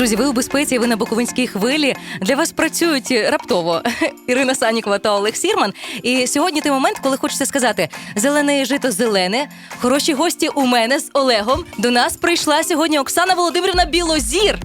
Друзі, ви у безпеці, ви на Буковинській хвилі. Для вас працюють раптово Ірина Санікова та Олег Сірман. І сьогодні той момент, коли хочеться сказати: зелене жито зелене. Хороші гості у мене з Олегом. До нас прийшла сьогодні Оксана Володимирівна Білозір.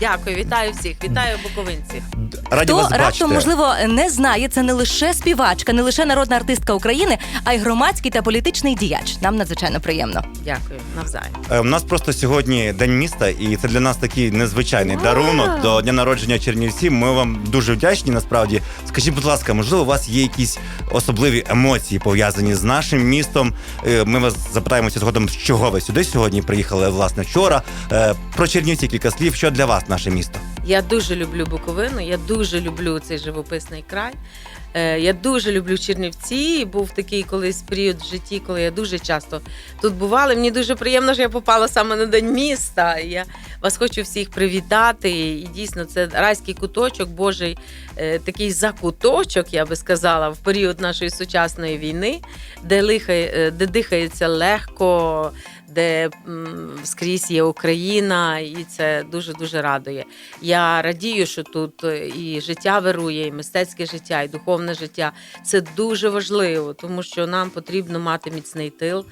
Дякую, вітаю всіх, вітаю буковинців. Раді Хто вас бачити. раптом, можливо, не знає, це не лише співачка, не лише народна артистка України, а й громадський та політичний діяч. Нам надзвичайно приємно. Дякую, навзаєм. Е, У нас просто сьогодні день міста, і це для нас такий незвичайний дарунок до дня народження Чернівців. Ми вам дуже вдячні. Насправді, скажіть, будь ласка, можливо, у вас є якісь особливі емоції пов'язані з нашим містом? Е, Ми вас запитаємося згодом, з чого ви сюди сьогодні приїхали власне вчора. Е, Про Чернівці кілька слів. Що для вас наше місто? Я дуже люблю Буковину, я дуже люблю цей живописний край. Е, Я дуже люблю Чернівці. Був такий колись період в житті, коли я дуже часто тут бувала. Мені дуже приємно, що я попала саме на день міста. Я вас хочу всіх привітати. І дійсно, це райський куточок, Божий е, такий закуточок, я би сказала, в період нашої сучасної війни, де лихає, е, де дихається легко. Де скрізь є Україна, і це дуже дуже радує. Я радію, що тут і життя вирує, і мистецьке життя, і духовне життя. Це дуже важливо, тому що нам потрібно мати міцний тил.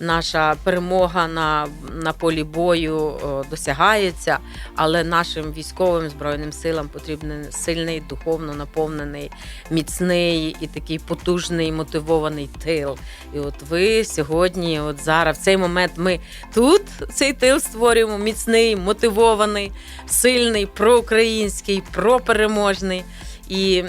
Наша перемога на, на полі бою досягається, але нашим військовим збройним силам потрібен сильний, духовно наповнений, міцний і такий потужний, мотивований тил. І от ви сьогодні, от зараз, в цей момент, ми тут цей тил створюємо міцний, мотивований, сильний, проукраїнський, пропереможний. І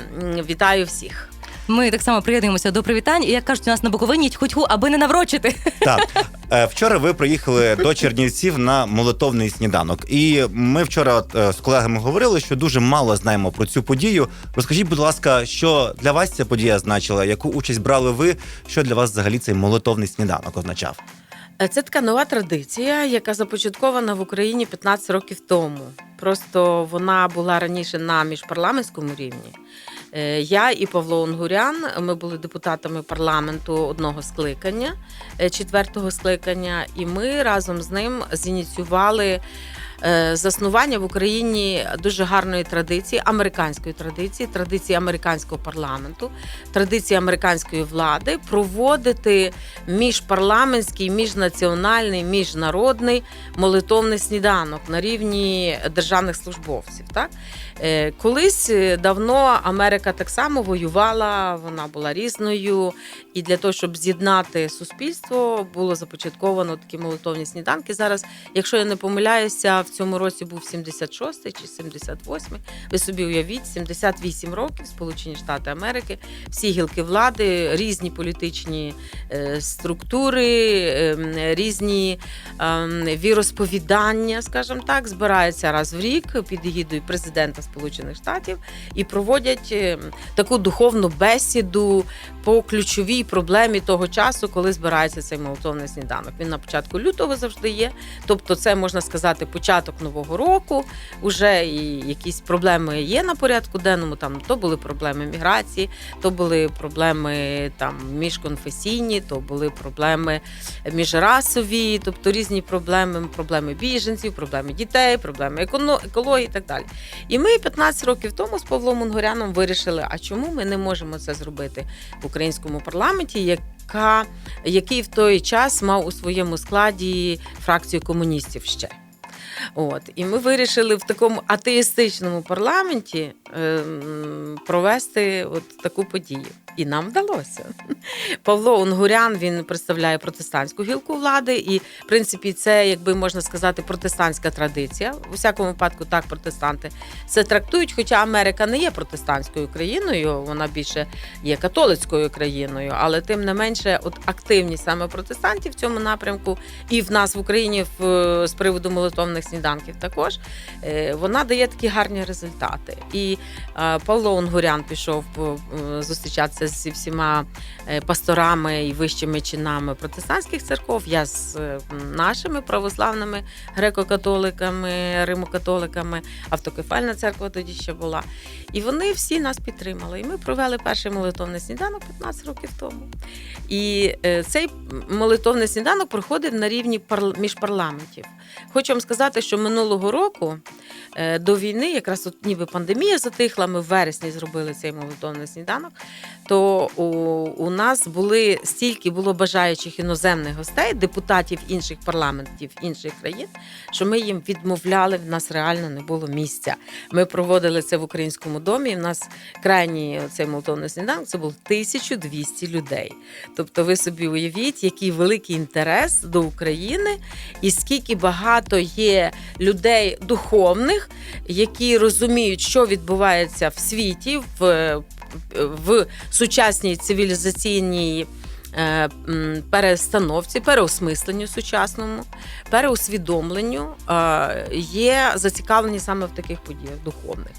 вітаю всіх. Ми так само приєднуємося до привітань. І як кажуть, у нас на Буковині хоть-ху, аби не наврочити. Так, Е, вчора ви приїхали до Чернівців на молитовний сніданок. І ми вчора от, е, з колегами говорили, що дуже мало знаємо про цю подію. Розкажіть, будь ласка, що для вас ця подія значила? Яку участь брали ви? Що для вас взагалі цей молитовний сніданок означав? Е, Це така нова традиція, яка започаткована в Україні 15 років тому. Просто вона була раніше на міжпарламентському рівні. Е, Я і Павло Онгурян, ми були депутатами парламенту одного скликання, е, четвертого скликання, і ми разом з ним зініціювали заснування в Україні дуже гарної традиції, американської традиції, традиції американського парламенту, традиції американської влади проводити міжпарламентський, міжнаціональний, міжнародний молитовний сніданок на рівні державних службовців. Так? Е, Колись е, давно Америка так само воювала, вона була різною, і для того, щоб з'єднати суспільство, було започатковано такі молитовні сніданки. Зараз, якщо я не помиляюся, в цьому році був 76-й чи 78-й. Ви собі уявіть, 78 років Сполучені Штати Америки, всі гілки влади, різні політичні е, структури, ем, різні ем, віросповідання, скажімо так, збираються раз в рік під егідою президента Сполучених Штатів і проводять ем, таку духовну бесіду по ключовій проблемі того часу, коли збирається цей молитовний сніданок. Він на початку лютого завжди є. Тобто, це можна сказати початок нового року. Уже і якісь проблеми є на порядку денному. Там то були проблеми міграції, то були проблеми там міжконфесійні, то були проблеми міжрасові, тобто різні проблеми, проблеми біженців, проблеми дітей, проблеми екології і так далі. І ми 15 років тому з Павлом Унгуряном вирішили, а чому ми не можемо це зробити в українському парламенті, яка, який в той час мав у своєму складі фракцію комуністів ще. От і ми вирішили в такому атеїстичному парламенті ем, провести от таку подію. І нам вдалося. Павло Унгурян він представляє протестантську гілку влади, і в принципі це, якби можна сказати, протестантська традиція. У всякому випадку так протестанти це трактують. Хоча Америка не є протестантською країною, вона більше є католицькою країною, але тим не менше, от активність саме протестантів в цьому напрямку, і в нас в Україні в з приводу молитовних сніданків також е, вона дає такі гарні результати. І е, Павло Онгурян пішов е, зустрічатися зі всіма пасторами і вищими чинами протестантських церков. Я з нашими православними греко-католиками, римокатоликами, автокефальна церква тоді ще була. І вони всі нас підтримали. І ми провели перший молитовний сніданок 15 років тому. І цей молитовний сніданок проходив на рівні парл- міжпарламентів. Хочу вам сказати, сказати, що минулого року е, до війни, якраз от ніби пандемія затихла, ми в вересні зробили цей молитовний сніданок. То у, у нас були стільки було бажаючих іноземних гостей, депутатів інших парламентів інших країн, що ми їм відмовляли. В нас реально не було місця. Ми проводили це в українському домі. В нас крайній цей молитовний сніданок це було 1200 людей. Тобто, ви собі уявіть, який великий інтерес до України, і скільки багато є людей духовних, які розуміють, що відбувається в світі, в, в сучасній цивілізаційній. е, Перестановці, переосмисленню сучасному, переусвідомленню е, є зацікавлені саме в таких подіях духовних.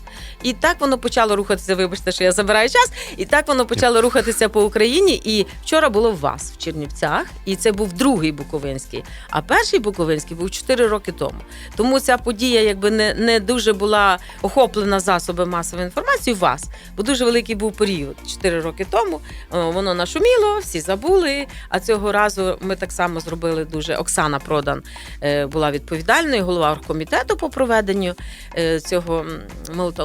І так воно почало рухатися. Вибачте, що я забираю час. І так воно почало рухатися по Україні. І вчора було в вас в Чернівцях, і це був другий Буковинський. А перший Буковинський був 4 роки тому. Тому ця подія, якби не, не дуже була охоплена засоби масової інформації. у Вас, бо дуже великий був період 4 роки тому. Воно нашуміло, всі забули. А цього разу ми так само зробили дуже. Оксана Продан е, була відповідальною, голова оргкомітету по проведенню е, цього м,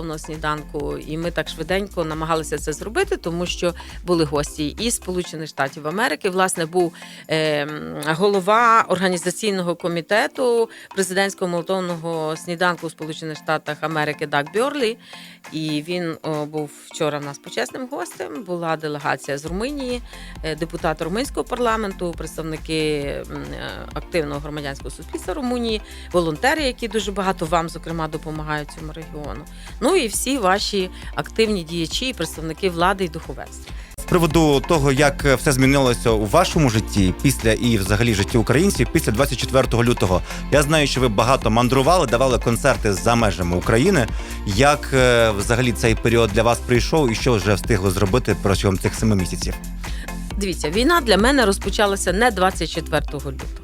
молитовного сніданку. І ми так швиденько намагалися це зробити, тому що були гості із Сполучених Штатів Америки. Власне, був е, голова організаційного комітету президентського молитовного сніданку у Сполучених Штатах Америки Даг Бьорлі. І він о, був вчора в нас почесним гостем. Була делегація з Румунії, е, депутат румунського парламенту, представники е, активного громадянського суспільства Румунії, волонтери, які дуже багато вам, зокрема, допомагають цьому регіону. Ну і всі ваші активні діячі, і представники влади і духовенства. З приводу того, як все змінилося у вашому житті після і взагалі житті українців після 24 лютого. Я знаю, що ви багато мандрували, давали концерти за межами України. Як е, взагалі цей період для вас прийшов, і що вже встигли зробити протягом цих семи місяців? Дивіться, війна для мене розпочалася не 24 лютого.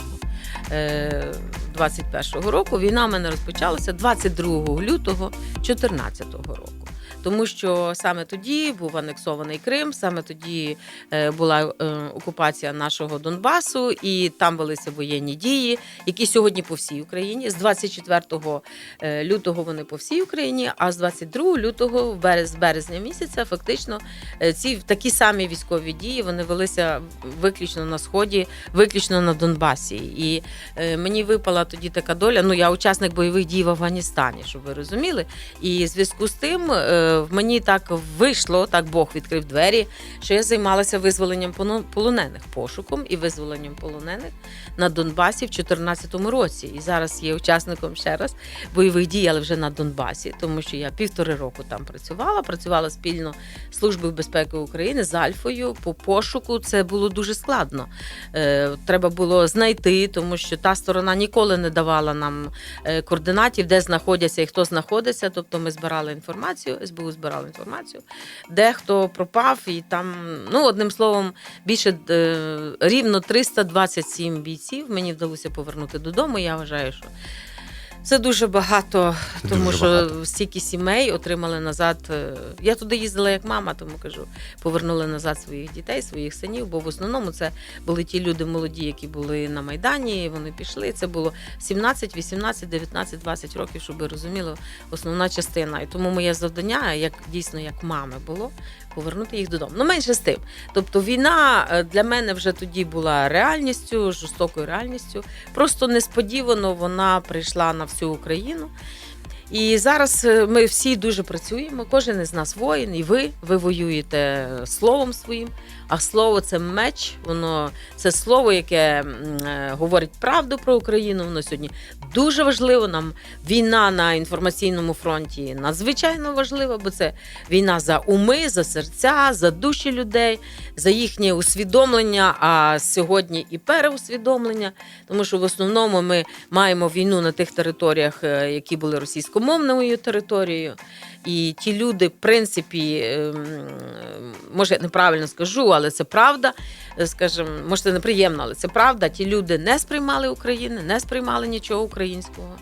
Е, 21-го року війна в мене розпочалася 22 лютого 2014 року. Тому що саме тоді був анексований Крим, саме тоді е, була е, окупація нашого Донбасу, і там велися воєнні дії, які сьогодні по всій Україні. З 24 е, лютого вони по всій Україні, а з 22 лютого, з березня місяця, фактично ці такі самі військові дії вони велися виключно на сході, виключно на Донбасі. І мені випала тоді така доля. Ну я учасник бойових дій в Афганістані, щоб ви розуміли. І в зв'язку з тим мені так вийшло, так Бог відкрив двері, що я займалася визволенням полонених, пошуком і визволенням полонених на Донбасі в 2014 році. І зараз є учасником ще раз бойових дій, але вже на Донбасі, тому що я півтори року там працювала. Працювала спільно з Службою безпеки України з Альфою по пошуку. Це було дуже складно. Е, треба було знайти, тому що та сторона ніколи не давала нам е, координатів, де знаходяться і хто знаходиться. Тобто ми збирали інформацію, СБУ збирала інформацію, де хто пропав, і там, ну одним словом, більше е, рівно 327 бійців мені вдалося повернути додому. Я вважаю, що. Це дуже багато, тому дуже що багато. стільки сімей отримали назад. е, Я туди їздила як мама, тому кажу, повернули назад своїх дітей, своїх синів. Бо в основному це були ті люди молоді, які були на майдані. Вони пішли. Це було 17, 18, 19, 20 років, щоб ви розуміли, основна частина. І тому моє завдання, як дійсно як мами, було повернути їх додому. Ну менше з тим. Тобто, війна е, для мене вже тоді була реальністю, жорстокою реальністю. Просто несподівано вона прийшла на всю Україну. І зараз е, ми всі дуже працюємо. Кожен із нас воїн, і ви, ви воюєте словом своїм. А слово це меч, воно це слово, яке е, говорить правду про Україну. Воно сьогодні дуже важливо. Нам війна на інформаційному фронті надзвичайно важлива, бо це війна за уми, за серця, за душі людей, за їхнє усвідомлення, а сьогодні і переусвідомлення. Тому що в основному ми маємо війну на тих територіях, е, які були російськомовною територією. І ті люди, в принципі, ем, може я неправильно скажу, але це правда. Е, Скажімо, може, це неприємно, але це правда. Ті люди не сприймали України, не сприймали нічого українського.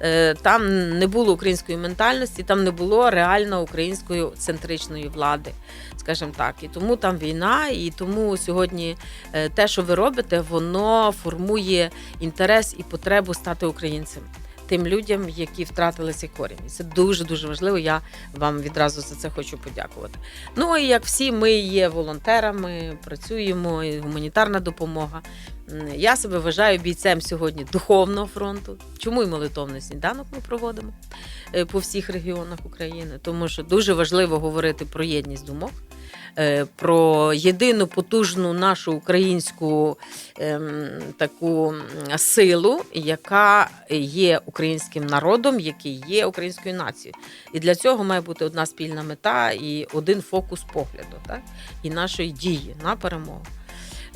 Е, Там не було української ментальності, там не було реально української центричної влади, скажімо так. І тому там війна, і тому сьогодні е, те, що ви робите, воно формує інтерес і потребу стати українцем. Тим людям, які втратили цей корінь. Це дуже дуже важливо. Я вам відразу за це хочу подякувати. Ну і як всі, ми є волонтерами, працюємо, і гуманітарна допомога. Я себе вважаю бійцем сьогодні духовного фронту. Чому і молитовний сніданок ми проводимо е, по всіх регіонах України? Тому що дуже важливо говорити про єдність думок, е, про єдину потужну нашу українську ем, таку силу, яка є українським народом, який є українською нацією. І для цього має бути одна спільна мета і один фокус погляду, так? і нашої дії на перемогу.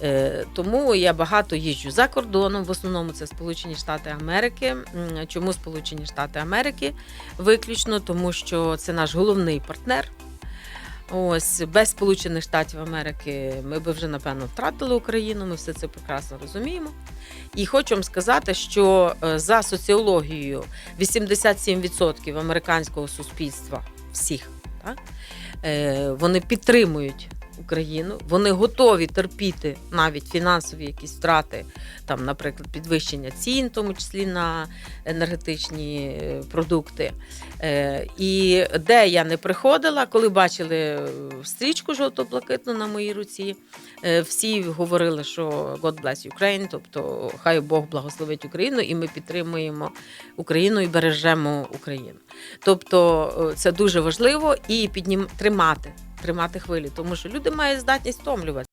Е, Тому я багато їжджу за кордоном. В основному це Сполучені Штати Америки. Чому Сполучені Штати Америки? Виключно тому, що це наш головний партнер. Ось без Сполучених Штатів Америки ми би вже напевно втратили Україну. Ми все це прекрасно розуміємо. І хочу вам сказати, що е, за соціологією 87% американського суспільства всіх так, е, вони підтримують Україну, вони готові терпіти навіть фінансові якісь втрати, там, наприклад, підвищення цін, тому числі на енергетичні е, продукти. Е, І де я не приходила, коли бачили е, стрічку жовто-блакитну на моїй руці, всі говорили, що God bless Ukraine, тобто хай Бог благословить Україну, і ми підтримуємо Україну і бережемо Україну. Тобто це дуже важливо і піднім тримати, тримати хвилі, тому що люди мають здатність втомлювати.